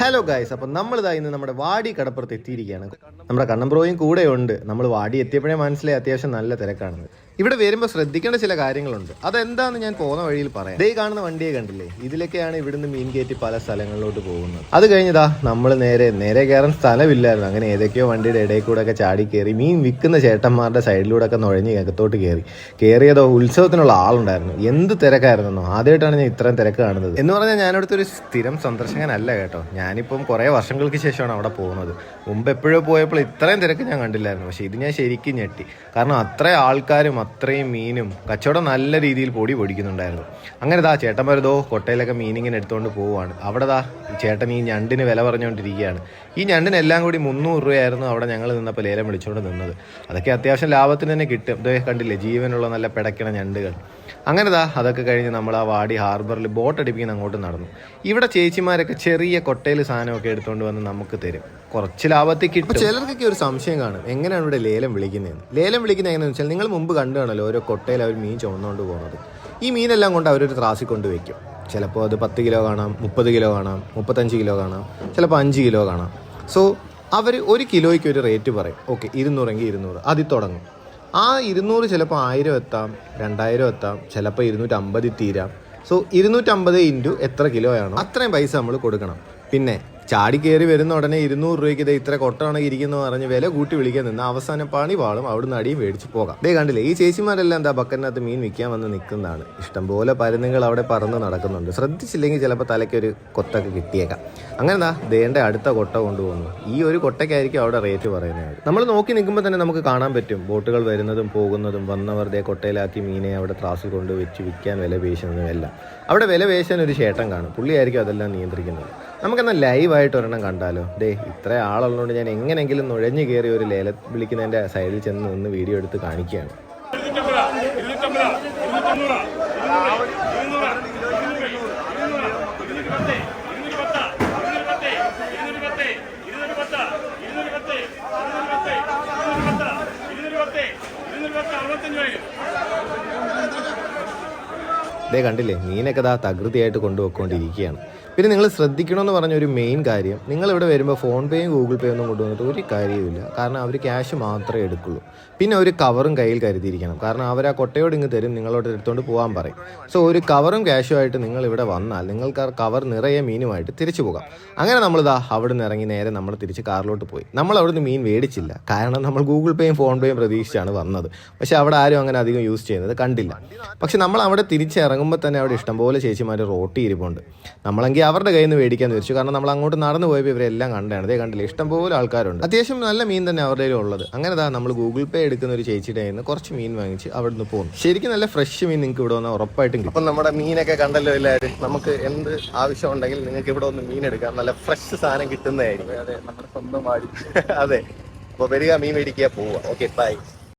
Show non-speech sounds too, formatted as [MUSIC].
Hello guys അപ്പം നമ്മളിതാ ഇന്ന് നമ്മുടെ വാടി കടപ്പുറത്ത് എത്തിയിരിക്കുകയാണ്. നമ്മുടെ കണ്ണമ്പ്രോയും കൂടെ ഉണ്ട് നമ്മൾ വാടി എത്തിയപ്പോഴേ മനസ്സിലായി അത്യാവശ്യം നല്ല തിരക്കാണെന്ന് ഇവിടെ വരുമ്പോൾ ശ്രദ്ധിക്കേണ്ട ചില കാര്യങ്ങളുണ്ട്. അതെന്താന്ന് ഞാൻ പോകുന്ന വഴിയിൽ പറയാം. ദേ കാണുന്ന വണ്ടിയെ കണ്ടില്ലേ? ഇതിലൊക്കെയാണ് ഇവിടുന്ന് മീൻ കയറ്റി പല സ്ഥലങ്ങളിലോട്ട് പോകുന്നത്. അത് കഴിഞ്ഞതാ നമ്മൾ നേരെ നേരെ കയറാൻ സ്ഥലമില്ലായിരുന്നു. അങ്ങനെ ഏതൊക്കെയോ വണ്ടിയുടെ ഇടയിൽ കൂടെ ഒക്കെ ചാടി കയറി മീൻ വിൽക്കുന്ന ചേട്ടന്മാരുടെ സൈഡിലൂടെ ഒക്കെ നുഴഞ്ഞ് അകത്തോട്ട് കയറി കയറിയതോ ഉത്സവത്തിനുള്ള ആളുണ്ടായിരുന്നു. എന്ത് തിരക്കായിരുന്നോ ആദ്യമായിട്ടാണ് ഞാൻ ഇത്രയും തിരക്ക് കാണുന്നത്. എന്ന് പറഞ്ഞാൽ ഞാനവിടുത്തെ ഒരു സ്ഥിരം സന്ദർശകനല്ല കേട്ടോ. ഞാനിപ്പം കുറേ വർഷങ്ങൾക്ക് ശേഷമാണ് അവിടെ പോകുന്നത്. മുമ്പ് എപ്പോഴോ പോയപ്പോൾ ഇത്രയും തിരക്ക് ഞാൻ കണ്ടില്ലായിരുന്നു. പക്ഷേ ഇത് ഞാൻ ശരിക്കും ഞെട്ടി. കാരണം അത്രയും ആൾക്കാരും അത്രയും മീനും കച്ചവടം നല്ല രീതിയിൽ പൊടി പൊടിക്കുന്നുണ്ടായിരുന്നു. അങ്ങനെ ദാ ചേട്ടന്മാരതോ കൊട്ടയിലൊക്കെ മീനിങ്ങനെ എടുത്തുകൊണ്ട് പോവുകയാണ് അവിടെ ദാ ചേട്ടൻ ഈ ഞണ്ടിന് വില പറഞ്ഞുകൊണ്ടിരിക്കുകയാണ് ഈ ഞണ്ടിന് എല്ലാം കൂടി മുന്നൂറ് രൂപയായിരുന്നു അവിടെ ഞങ്ങൾ നിന്നപ്പോൾ ലേലം വിളിച്ചുകൊണ്ട് നിന്നത്. അതൊക്കെ അത്യാവശ്യം ലാഭത്തിന് തന്നെ കിട്ടും. ഇതേ കണ്ടില്ലേ ജീവനുള്ള നല്ല പിടയ്ക്കണ ഞണ്ടുകൾ. അങ്ങനെ ദാ അതൊക്കെ കഴിഞ്ഞ് നമ്മൾ ആ വാടി ഹാർബറിൽ ബോട്ട് അടിപ്പിക്കുന്ന അങ്ങോട്ട് നടന്നു. ഇവിടെ ചേച്ചിമാരൊക്കെ ചെറിയ കൊട്ടയിൽ സാധനമൊക്കെ എടുത്തുകൊണ്ട് വന്ന് നമുക്ക് തരും. കുറച്ച് ലാഭത്തിൽ കിട്ടും. ചിലർക്കൊക്കെ ഒരു സംശയം കാണും. എങ്ങനെയാണ് ഇവിടെ ലേലം വിളിക്കുന്നതെന്ന്? ലേലം വിളിക്കുന്നത് എങ്ങനെയാണെന്ന് വെച്ചാൽ നിങ്ങൾ മുമ്പ് കണ്ടു കാണല്ലോ ഓരോ കൊട്ടയിൽ അവർ മീൻ ചുമന്നുകൊണ്ട് പോകുന്നത്. ഈ മീനെല്ലാം കൊണ്ട് അവരൊരു ത്രാസിൽ കൊണ്ട് വയ്ക്കും ചിലപ്പോൾ അത് പത്ത് കിലോ കാണാം മുപ്പത് കിലോ കാണാം മുപ്പത്തഞ്ച് കിലോ കാണാം ചിലപ്പോൾ അഞ്ച് കിലോ കാണാം. സോ അവർ ഒരു കിലോയ്ക്ക് ഒരു റേറ്റ് പറയും. ഓക്കെ ഇരുന്നൂറെങ്കിൽ ഇരുന്നൂറ്. അതിൽ തുടങ്ങും. ആ ഇരുന്നൂറ് ചിലപ്പോൾ ആയിരം എത്താം രണ്ടായിരം എത്താം ചിലപ്പോൾ ഇരുന്നൂറ്റമ്പതിൽ തീരാം. സോ ഇരുന്നൂറ്റമ്പത് ഇന്റു എത്ര കിലോയാണോ അത്രയും പൈസ നമ്മൾ കൊടുക്കണം. പിന്നെ ചാടി കയറി വരുന്ന ഉടനെ ഇരുന്നൂറ് രൂപയ്ക്ക് ഇത് ഇത്ര കൊട്ടാണ് എന്ന് പറഞ്ഞ് വില കൂട്ടി വിളിക്കാൻ നിന്ന് അവസാനം പണി വാളും അവിടുന്ന് അടിയും മേടിച്ച് പോകാം. ദേ കണ്ടില്ലേ ഈ ചേച്ചിമാരെല്ലാം എന്താ ബക്കറിനകത്ത് മീൻ വിൽക്കാൻ വന്ന് നിൽക്കുന്നതാണ് ഇഷ്ടംപോലെ പരുന്നുകൾ അവിടെ പറന്ന് നടക്കുന്നുണ്ട്. ശ്രദ്ധിച്ചില്ലെങ്കിൽ ചിലപ്പോൾ തലയ്ക്കൊരു കൊത്തൊക്കെ കിട്ടിയേക്കാം. അങ്ങനെ എന്താ ദേണ്ട അടുത്ത കൊട്ട കൊണ്ടുപോകുന്നു ഈ ഒരു കൊട്ടയ്ക്കായിരിക്കും അവിടെ റേറ്റ് പറയുന്നത്. നമ്മൾ നോക്കി നിൽക്കുമ്പോൾ തന്നെ നമുക്ക് കാണാൻ പറ്റും. ബോട്ടുകൾ വരുന്നതും പോകുന്നതും വന്നവർ ദേ കൊട്ടയിലാക്കി മീനെ അവിടെ ത്രാസിൽ കൊണ്ട് വെച്ച് വിൽക്കാൻ വില പേശുന്നതും എല്ലാം. അവിടെ വില പേശാൻ ഒരു ചേട്ടൻ കാണും. പുള്ളിയായിരിക്കും അതെല്ലാം നിയന്ത്രിക്കുന്നത്. നമുക്കെന്നാൽ ലൈവായിട്ട് ഒരെണ്ണം കണ്ടാലോ? ഡേ ഇത്ര ആളുള്ളതുകൊണ്ട് ഞാൻ എങ്ങനെയെങ്കിലും നുഴഞ്ഞു കയറി ഒരു ലേല വിളിക്കുന്നതിന്റെ സൈഡിൽ ചെന്ന് നിന്ന് വീഡിയോ എടുത്ത് കാണിക്കുകയാണ്. ദേ കണ്ടില്ലേ? മീനൊക്കെ ദാ തകൃതിയായിട്ട് കൊണ്ടുപോയിക്കൊണ്ടിരിക്കുകയാണ്. പിന്നെ നിങ്ങൾ ശ്രദ്ധിക്കണമെന്ന് പറഞ്ഞ ഒരു മെയിൻ കാര്യം നിങ്ങൾ ഇവിടെ വരുമ്പോൾ ഫോൺ പേയും ഗൂഗിൾ പേ ഒന്നും കൊണ്ടുവന്നിട്ട് ഒരു കാര്യവുമില്ല. കാരണം അവർ ക്യാഷ് മാത്രമേ എടുക്കുള്ളൂ. പിന്നെ ഒരു കവറും കയ്യിൽ കരുതിയിരിക്കണം. കാരണം അവർ ആ കൊട്ടയോട് ഇങ്ങ് തരും നിങ്ങളോട് എടുത്തുകൊണ്ട് പോകാൻ പറയും. സോ ഒരു കവറും ക്യാഷുമായിട്ട് നിങ്ങൾ ഇവിടെ വന്നാൽ നിങ്ങൾക്ക് ആ കവർ നിറയെ മീനുമായിട്ട് തിരിച്ചു പോകാം. അങ്ങനെ നമ്മളിതാ അവിടെ നിന്ന് ഇറങ്ങി നേരെ നമ്മൾ തിരിച്ച് കാറിലോട്ട് പോയി. നമ്മൾ അവിടെ നിന്ന് മീൻ മേടിച്ചില്ല. കാരണം നമ്മൾ ഗൂഗിൾ പേയും ഫോൺ പേയും പ്രതീക്ഷിച്ചാണ് വന്നത്. പക്ഷെ അവിടെ ആരും അങ്ങനെ അധികം യൂസ് ചെയ്യുന്നത് കണ്ടില്ല. പക്ഷെ നമ്മൾ അവിടെ തിരിച്ചിറങ്ങുമ്പോൾ തന്നെ അവിടെ ഇഷ്ടംപോലെ ചേച്ചിമാർ റോട്ടി ഇരിപ്പുണ്ട്. നമ്മളെങ്കിൽ അവരുടെ കയ്യിൽ നിന്ന് മേടിക്കാന്ന് വെച്ചു കാരണം നമ്മൾ അങ്ങോട്ട് നടന്നു പോയപ്പോൾ ഇവരെല്ലാം കണ്ടാണ്. അതേ കണ്ടില്ല ഇഷ്ടംപോലെ ആൾക്കാരുണ്ട്. അത്യാവശ്യം നല്ല മീൻ തന്നെ അവരുടെ ഉള്ളത്. അങ്ങനെ ദാ നമ്മൾ ഗൂഗിൾ പേ എടുക്കുന്ന ഒരു ചേച്ചിയുടെ കയ്യിൽ നിന്ന് കുറച്ച് മീൻ വാങ്ങിച്ച് അവിടെ നിന്ന് പോകുന്നു ശരിക്കും നല്ല ഫ്രഷ് മീൻ നിങ്ങൾക്ക് ഇവിടെ വന്നാൽ ഉറപ്പായിട്ടും കിട്ടും. അപ്പം നമ്മുടെ മീനൊക്കെ കണ്ടല്ലോ എല്ലാവരും. നമുക്ക് എന്ത് ആവശ്യം ഉണ്ടെങ്കിൽ നിങ്ങൾക്ക് ഇവിടെ ഒന്ന് മീൻ എടുക്കാം. നല്ല ഫ്രഷ് സാധനം കിട്ടുന്നതായിരിക്കും. അതെ നമ്മുടെ സ്വന്തം [LAUGHS] അതെ. അപ്പോൾ വരിക മീൻ മേടിക്കുക പോവുക. Okay bye.